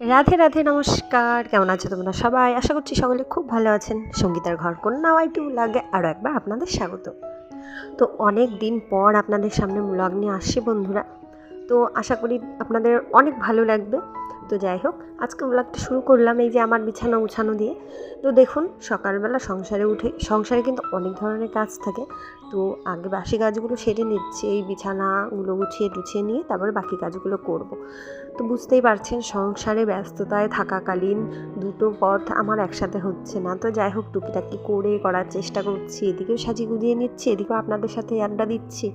রাধে রাধে, নমস্কার। কেমন আছো তোমরা সবাই? আশা করছি সকলে খুব ভালো আছেন। সঙ্গীতার ঘর কন্যা ওয়াইটি লাগে আরও একবার আপনাদের স্বাগত। তো অনেক দিন পর আপনাদের সামনে ব্লগ নিয়ে আসছি বন্ধুরা। তো আশা করি আপনাদের অনেক ভালো লাগবে। তো যাই হোক, আজকে ব্লগটা শুরু করলাম এই যে আমার বিছানা উছানো দিয়ে। তো দেখুন, সকালবেলা সংসারে উঠে, সংসারে কিন্তু অনেক ধরনের কাজ থাকে। তো আগে বাসি কাজগুলো সেরে নিচ্ছি, এই বিছানাগুলো গুছিয়ে টুছিয়ে নিয়ে তারপরে বাকি কাজগুলো করব। তো বুঝতেই পারছেন, সংসারে ব্যস্ততায় থাকাকালীন দুটো পথ আমার একসাথে হচ্ছে না। তো যাই হোক, টুকিটাকি করে করার চেষ্টা করছি, এদিকেও সাজিয়ে গুজিয়ে নিচ্ছি, এদিকেও আপনাদের সাথে আড্ডা দিচ্ছি।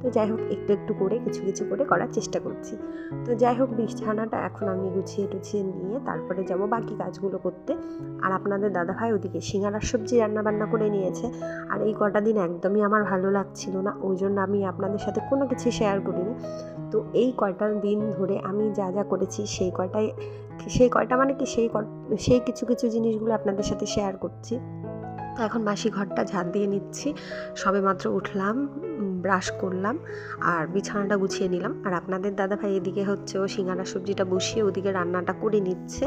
তো যাই হোক, একটু একটু করে, কিছু কিছু করে করার চেষ্টা করছি। তো যাই হোক, বিছানাটা এখন আমি গুছিয়ে টুছিয়ে নিয়ে তারপরে যাব বাকি কাজগুলো করতে। আর আপনাদের দাদাভাই ওদিকে সিঙ্গারার সবজি রান্নাবান্না করে নিয়েছে। আর এই কটা দিন একদমই আমার ভালো লাগছিল না, ওই জন্য আমি আপনাদের সাথে কোনো কিছু শেয়ার করিনি। তো এই কয়টা দিন ধরে আমি যা যা করেছি, সেই কয়টাই, সেই কয়টা মানে কি, সেই সেই কিছু কিছু জিনিসগুলো আপনাদের সাথে শেয়ার করছি। তো এখন মাসি ঘরটা ঝাড় দিয়ে নিচ্ছি। সবে মাত্র উঠলাম ব্রাশ করলাম আর বিছানাটা গুছিয়ে নিলাম। আর আপনাদের দাদা ভাই এদিকে হচ্ছে ও সিঙ্গারা সবজিটা বসিয়ে ওদিকে রান্নাটা করে নিচ্ছে।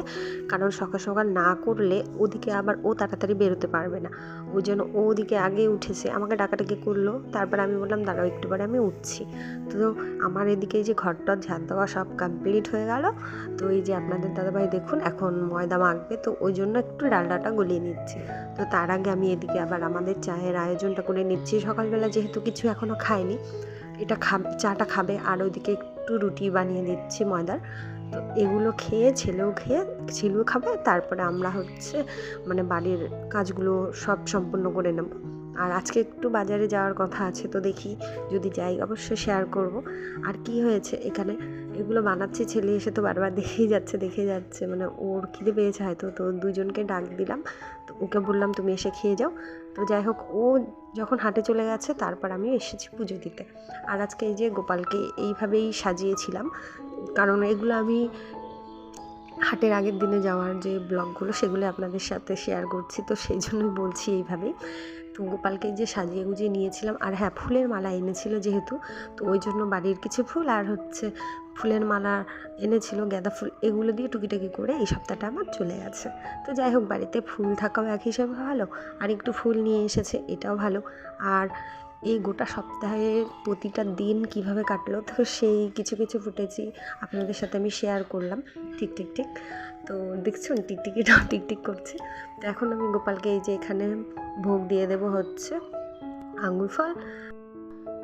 কারণ সকাল সকাল না করলে ওদিকে আবার ও তাড়াতাড়ি বেরোতে পারবে না। ওই জন্য ও ওদিকে আগে উঠেছে। আমাকে ডাকাটাকি করল। তারপর আমি বললাম, দাঁড়াও, একটু পরে আমি উঠছি। তো আমার এদিকে যে ঘরটার ঝাড় দেওয়া সব কমপ্লিট হয়ে গেল। তো এই যে আপনাদের দাদাভাই দেখুন, এখন ময়দা মাখবে। তো ওই জন্য একটু ডালডাটা গলিয়ে নিচ্ছি। তো তার আগে আমি এদিকে আবার আমাদের চায়ের আয়োজনটা করে নিচ্ছি। সকালবেলা যেহেতু কিছু এখনও খায়নি এটা খাবে চাটা খাবে আর ওইদিকে একটু রুটি বানিয়ে দিচ্ছি ময়দার। তো এগুলো খেয়ে ছেলেও খেয়ে, ছেলেও খাবে, তারপরে আমরা হচ্ছে মানে বাড়ির কাজগুলো সব সম্পূর্ণ করে নেব। আর আজকে একটু বাজারে যাওয়ার কথা আছে তো দেখি, যদি যাই অবশ্যই শেয়ার করব। আর কি হয়েছে এখানে? এগুলো বানাচ্ছে ছেলে এসে তো বারবার দেখেই যাচ্ছে, দেখে যাচ্ছে। মানে ওর খিদে পেয়েছে হয়তো, তো দুজনকে ডাক দিলাম। ওকে বললাম, তুমি এসে খেয়ে যাও। তো যাই হোক, ও যখন হাটে চলে গেছে, তারপর আমি এসেছি পুজো দিতে। আর আজকে এই যে গোপালকে এইভাবেই সাজিয়েছিলাম, কারণ এগুলো আমি হাটের আগের দিনে যাওয়ার যে ব্লগগুলো সেগুলো আপনাদের সাথে শেয়ার করছি। তো সেই জন্যই বলছি এইভাবেই। তো গোপালকে যে সাজিয়ে গুজিয়ে নিয়েছিলাম, আর হ্যাঁ ফুলের মালা এনেছিল যেহেতু, তো ওই জন্য বাড়ির কিছু ফুল, আর হচ্ছে ফুলের মালা এনেছিল, গাঁদা ফুল, এগুলো দিয়ে টুকিটাকি করে এই সপ্তাহটা আমার চলে গেছে। তো যাই হোক, বাড়িতে ফুল থাকাও এক হিসাবে ভালো, আর একটু ফুল নিয়ে এসেছে, এটাও ভালো। আর এই গোটা সপ্তাহের প্রতিটা দিন কীভাবে কাটলো, তো সেই কিছু কিছু ফুটেছি, আপনাদের সাথে আমি শেয়ার করলাম ঠিক ঠিক ঠিক তো দেখছেন টিকটিকিটাও টিকটিক করছে। তো এখন আমি গোপালকে এই যে এখানে ভোগ দিয়ে দেব হচ্ছে আঙুর ফল।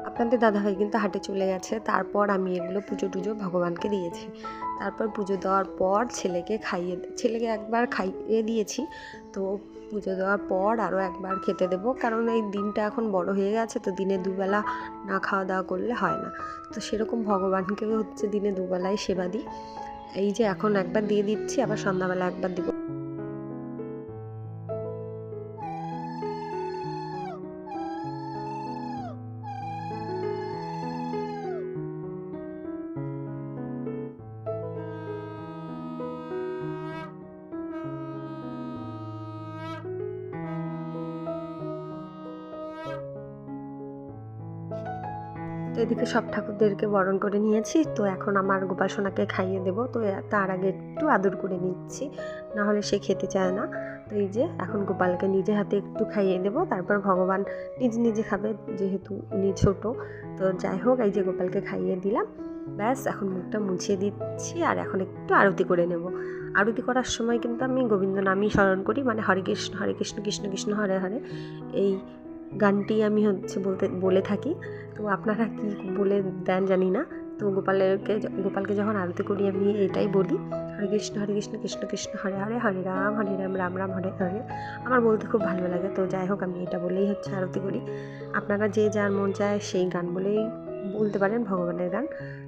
আপনাদের দাদাভাই কিন্তু হাটে চলে গেছে। তারপর আমি এগুলো পুজো টুজো ভগবানকে দিয়েছি। তারপর পুজো দেওয়ার পর ছেলেকে খাইয়ে, ছেলেকে একবার খাইয়ে দিয়েছি। তো পুজো দেওয়ার পর আরও একবার খেতে দেবো। কারণ এই দিনটা এখন বড় হয়ে গেছে, তো দিনে দুবেলা না খাওয়া দাওয়া করলে হয় না। তো সেরকম ভগবানকেও হচ্ছে দিনে দুবেলায় সেবা দিই। এই যে এখন একবার দিয়ে দিচ্ছি, আবার সন্ধ্যাবেলা একবার দিব। এদিকে সব ঠাকুরদেরকে বরণ করে নিয়েছি। তো এখন আমার গোপাল সোনাকে খাইয়ে দেবো। তো তার আগে একটু আদর করে নিচ্ছি। না হলে সে খেতে চায় না। তো এই যে, এখন গোপালকে নিজে হাতে একটু খাইয়ে দেবো। তারপর ভগবান নিজ নিজে খাবে, যেহেতু উনি ছোট। তো যাই হোক, এই যে গোপালকে খাইয়ে দিলাম। ব্যাস, এখন মুখটা মুছিয়ে দিচ্ছি আর এখন একটু আরতি করে নেব। আরতি করার সময় কিন্তু আমি গোবিন্দ নামই স্মরণ করি। মানে হরে কৃষ্ণ হরে কৃষ্ণ কৃষ্ণ কৃষ্ণ, হরে হরে। এই গানটি আমি হচ্ছে বলতে, বলে থাকি। তো আপনারা কি বলে দেন জানি না। তো গোপালেরকে গোপালকে যখন আরতি করি আমি এটাই বলি। হরে কৃষ্ণ হরে কৃষ্ণ কৃষ্ণ কৃষ্ণ, হরে হরে হরে রাম হরে রাম রাম রাম, হরে হরে। আমার বলতে খুব ভালো লাগে। তো যাই হোক, আমি এটা বলেই হচ্ছে আরতি করি। আপনারা যে যার মন চায় সেই গান বলেই বলতে পারেন, ভগবানের গান।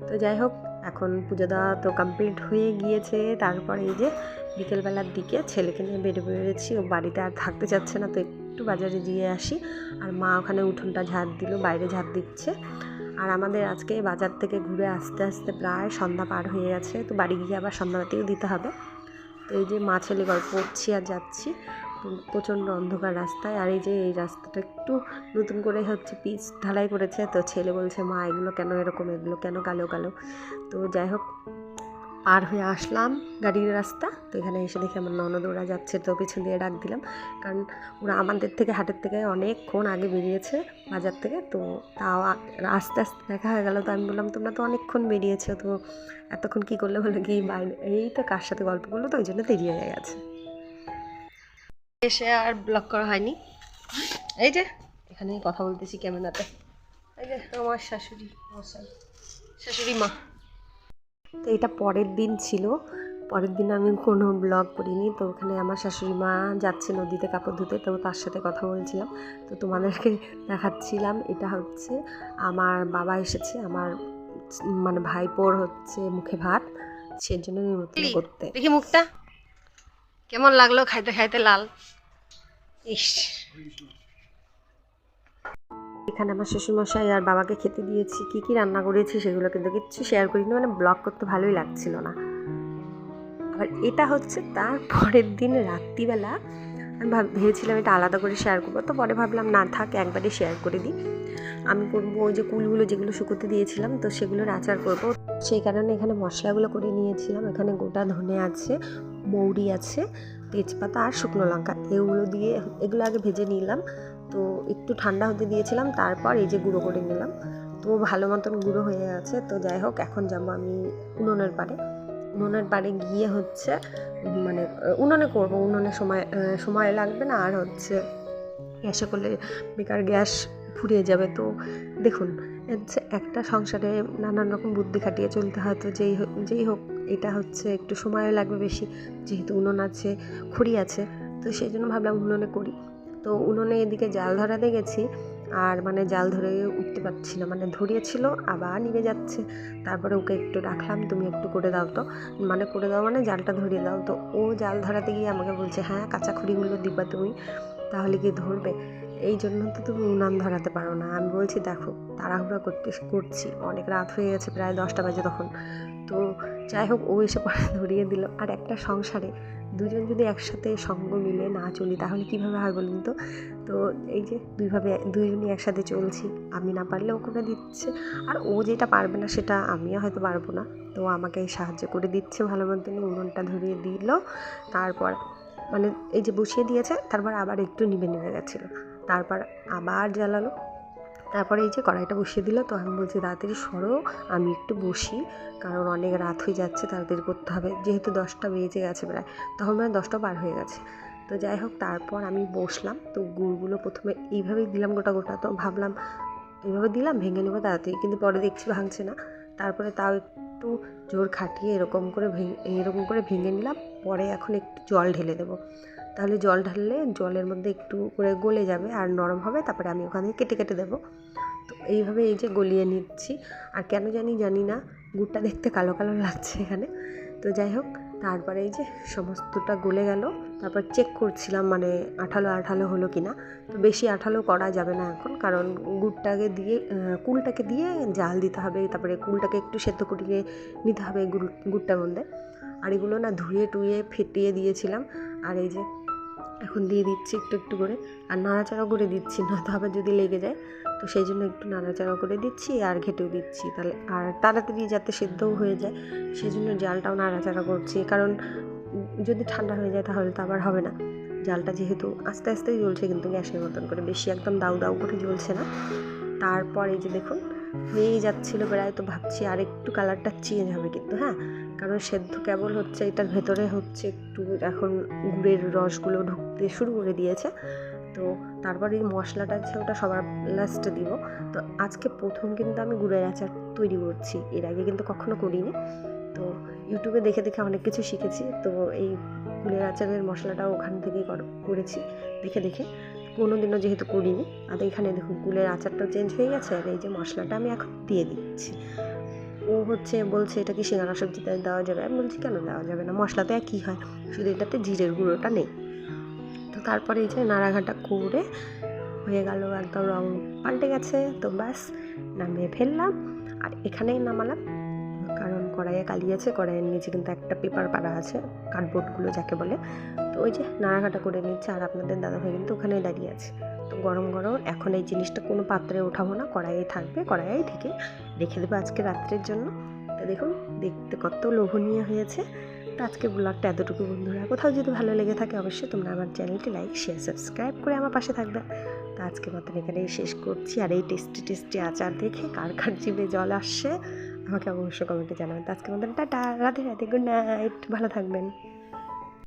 তো যাই হোক, এখন পুজো দেওয়া তো কমপ্লিট হয়ে গিয়েছে। তারপর এই যে বিকেলবেলার দিকে ছেলেকে নিয়ে বেড়ে বেড়েছি ও বাড়িতে আর থাকতে চাচ্ছে না, তো একটু বাজারে গিয়ে আসি। আর মা ওখানে উঠোনটা ঝাড় দিল, বাইরে ঝাড় দিচ্ছে। আর আমাদের আজকে বাজার থেকে ঘুরে আসতে আসতে প্রায় সন্ধ্যা পার হয়ে গেছে। তো বাড়ি গিয়ে আবার সন্ধ্যাবাতিও দিতে হবে। তো এই যে মা ছেলে গল্প করছি আর যাচ্ছি, প্রচণ্ড অন্ধকার রাস্তায়। আর এই যে এই রাস্তাটা একটু নতুন করে হচ্ছে পিচ ঢালাই করেছে। তো ছেলে বলছে, মা, এগুলো কেন এরকম? এগুলো কেন কালো কালো? তো যাই হোক পার হয়ে আসলাম গাড়ির রাস্তা। তো এখানে এসে দেখি আমার ননদ ওরা যাচ্ছে, তো পিছন দিয়ে ডাক দিলাম। কারণ ওরা আমাদের থেকে, হাটের থেকে অনেকক্ষণ আগে বেরিয়েছে বাজার থেকে। তো তাও আস্তে আস্তে দেখা হয়ে গেল। তো আমি বললাম, তোমরা তো অনেকক্ষণ বেরিয়েছো, তো এতক্ষণ কী করলে বলে কি? এই তো কার সাথে গল্প করল, তো ওই জন্য দেরি হয়ে গেছে। এসে আর ব্লক করা হয়নি। এই যে এখানে কথা বলতেছি ক্যামেরাতে। এই যে আমার শাশুড়ি। শাশুড়ি মা। তো এটা পরের দিন ছিল। পরের দিন আমি কোনো ব্লগ করিনি। তো ওখানে আমার শাশুড়ি মা যাচ্ছে নদীতে কাপড় ধুতে তো তার সাথে কথা বলছিলাম। তো তোমাদেরকে দেখাচ্ছিলাম। এটা হচ্ছে আমার বাবা এসেছে আমার মানে ভাইপোর হচ্ছে মুখে ভাত। সেই সেজন্য নিমন্ত্রণ করতে। দেখি মুখটা। কেমন লাগল খাইতে খাইতে লাল? ইস। এখানে আমার শ্বশুরমশাই আর বাবাকে খেতে দিয়েছি, কি কি রান্না করেছি সেগুলো কিন্তু কিচ্ছু শেয়ার করিনি মানে ব্লগ করতে ভালোই লাগছিল না। আবার এটা হচ্ছে তার পরের দিন রাত্রিবেলা, আমি ভাব, ভেবেছিলাম এটা আলাদা করে শেয়ার করব, তো পরে ভাবলাম না থাক, একবারে শেয়ার করে দিই। আমি করব ওই যে কুলগুলো যেগুলো শুকোতে দিয়েছিলাম, তো সেগুলোর আচার করব। সেই কারণে এখানে মশলাগুলো করে নিয়েছিলাম, এখানে গোটা ধনে আছে, মৌরি আছে, তেজপাতা আর শুকনো লঙ্কা, এগুলো দিয়ে, এগুলো আগে ভেজে নিলাম। তো একটু ঠান্ডা হতে দিয়েছিলাম, তারপর এই যে গুঁড়ো করে নিলাম। তো ভালো মতন গুঁড়ো হয়ে আছে, তো যাই হোক, এখন যাব আমি উনুনের পাড়ে। উনুনের পাড়ে গিয়ে হচ্ছে মানে উনুনে করব, উনুনে সময় সময় লাগবে না, আর হচ্ছে গ্যাসে করলে বেকার গ্যাস ফুরিয়ে যাবে। তো দেখুন, হচ্ছে একটা সংসারে নানান রকম বুদ্ধি খাটিয়ে চলতে হয়, তো যেই হোক যেই হোক, এটা হচ্ছে একটু সময়ও লাগবে বেশি, যেহেতু উনুন আছে, খড়ি আছে, তো সেই জন্য ভাবলাম উনুনে করি। তো উনুনে এদিকে জাল ধরাতে গেছি, আর মানে জাল ধরে উঠতে পারছিল মানে ধরিয়েছিল, আবার নিভে যাচ্ছে। তারপরে ওকে একটু রাখলাম, তুমি একটু করে দাও তো। মানে করে দাও মানে জালটা ধরিয়ে দাও তো। ও জাল ধরাতে গিয়ে আমাকে বলছে হ্যাঁ কাঁচা খড়িগুলো দিবা তুমি, তাহলে কি ধরবে। এই জন্য তো তুমি উনান ধরাতে পারো না। আমি বলছি, দেখো, তাড়াহুড়া করতে, করছি। অনেক রাত হয়ে গেছে, প্রায় দশটা বাজে তখন। তো যাই হোক, ও এসে পরে ধরিয়ে দিল। আর একটা সংসারে দুজন যদি একসাথে সঙ্গ মিলে না চলি, তাহলে কীভাবে হয় বলুন তো? তো এই যে দুইভাবে, দুইজনই একসাথে চলছি, আমি না পারলে ও করে দিচ্ছে। আর ও যেটা পারবে না, সেটা আমিও হয়তো পারব না। তো আমাকে সাহায্য করে দিচ্ছে ভালো মতন উনুনটা ধরিয়ে দিল। তারপর মানে এই যে বসিয়ে দিয়েছে, তারপর আবার একটু নিভে নিভে গেছিল। তারপর আবার জ্বালালো। তারপরে এই যে কড়াইটা বসিয়ে দিল, তো আমি বলছি, তাড়াতাড়ি সরো, আমি একটু বসি, কারণ অনেক রাত হয়ে যাচ্ছে, তাড়াতাড়ি করতে হবে। যেহেতু দশটা বেজে গেছে প্রায়, তখন মানে দশটা পার হয়ে গেছে। তো যাই হোক, তারপর আমি বসলাম, তো গুড়গুলো প্রথমে এইভাবেই দিলাম গোটা গোটা, তো ভাবলাম এইভাবে দিলাম, ভেঙে নেব তাড়াতাড়ি, কিন্তু পরে দেখছি ভাঙছে না। তারপরে তাও একটু জোর খাটিয়ে এরকম করে ভেঙে, এরকম করে ভেঙে নিলাম পরে এখন একটু জল ঢেলে দেবো। তাহলে জল ঢাললে জলের মধ্যে একটু করে গলে যাবে আর নরম হবে, তারপরে আমি ওখানে কেটে কেটে দেবো। তো এইভাবে এই যে গলিয়ে নিচ্ছি, আর কেন জানি জানি না, গুড়টা দেখতে কালো কালো লাগছে এখানে। তো যাই হোক, তারপরে এই যে সমস্তটা গলে গেল, তারপর চেক করছিলাম মানে আঠালো আঠালো হলো কি না। তো বেশি আঠালো করা যাবে না এখন, কারণ গুড়টাকে দিয়ে কুলটাকে দিয়ে জাল দিতে হবে, তারপরে কুলটাকে একটু সেদ্ধ করিয়ে নিতে হবে গুড়, গুড়টার মধ্যে। আর এগুলো না ধুয়ে টুয়ে ফেটিয়ে দিয়েছিলাম। আর এই যে এখন দিয়ে দিচ্ছি একটু একটু করে। আর নাড়াচাড়া করে দিচ্ছি না নয়তো আবার যদি লেগে যায়। তো সেই জন্য একটু নাড়াচাড়া করে দিচ্ছি আর ঘেটেও দিচ্ছি। তাহলে আর তাড়াতাড়ি যাতে সেদ্ধও হয়ে যায় সেই জন্য জালটাও নাড়াচাড়া করছি। কারণ যদি ঠান্ডা হয়ে যায় তাহলে তো আবার হবে না। জালটা যেহেতু আস্তে আস্তেই জ্বলছে কিন্তু গ্যাসের মতন করে, বেশি একদম দাউ দাউ করে জ্বলছে না। তারপর এই যে দেখুন, হয়েই যাচ্ছিল প্রায়, তো ভাবছি আর একটু কালারটা চেঞ্জ হবে কিন্তু হ্যাঁ? কারণ সেদ্ধ কেবল হচ্ছে, এটার ভেতরে হচ্ছে একটু এখন গুড়ের রসগুলো ঢুকতে শুরু করে দিয়েছে। তো তারপরে এই মশলাটা আছে, ওটা সবার লাস্টে দিব। তো আজকে প্রথম কিন্তু আমি গুড়ের আচার তৈরি করছি, এর আগে কিন্তু কখনো করিনি। তো ইউটিউবে দেখে দেখে অনেক কিছু শিখেছি, তো এই গুড়ের আচারের মশলাটাও ওখান থেকেই কর- করেছি, দেখে দেখে। কোনো দিনও যেহেতু করিনি, আর এখানে দেখুন গুলের আচারটাও চেঞ্জ হয়ে গেছে, আর এই যে মশলাটা আমি এখন দিয়ে দিচ্ছি। ও হচ্ছে বলছে এটা কি সিঙ্গারা সবজিতে দেওয়া যাবে। আমি বলছি, কেন দেওয়া যাবে না? মশলাতে আর কী হয়, শুধু এটাতে জিরের গুঁড়োটা নেই। তো তারপরে এই যে নাড়াঘাটা করে হয়ে গেল, একদম রং পাল্টে গেছে। তো ব্যাস, নামিয়ে ফেললাম। আর এখানেই নামালাম। কারণ কড়াইয়ে কালি আছে, কড়াইয়ের নিচে কিন্তু একটা পেপার পাড়া আছে, কার্ডবোর্ডগুলো যাকে বলে। তো ওই যে নাড়াঘাটা করে নিচ্ছে, আর আপনাদের দাদাভাই কিন্তু ওখানেই দাঁড়িয়ে আছে। তো গরম গরম এখন এই জিনিসটা কোনো পাত্রে ওঠাবো না, কড়াইয়ে থাকবে কড়াইয়ে থেকে রেখে দেবো আজকে রাত্রের জন্য। তো দেখুন, দেখতে কত লোভনীয় হয়েছে। তো আজকে ব্লগটা এতটুকু বন্ধুরা। কোথাও যদি ভালো লেগে থাকে অবশ্যই তোমরা আমার চ্যানেলটি লাইক, শেয়ার, সাবস্ক্রাইব করে আমার পাশে থাকবে। তো আজকে মতন এখানেই শেষ করছি। আর এই টেস্টি টেস্টি আচার দেখে কার কার জিভে জল আসছে, আমাকে অবশ্যই কমেন্টে জানাবেন। তো আজকে মতন tata, Radhe Radhe, good night. ভালো থাকবেন।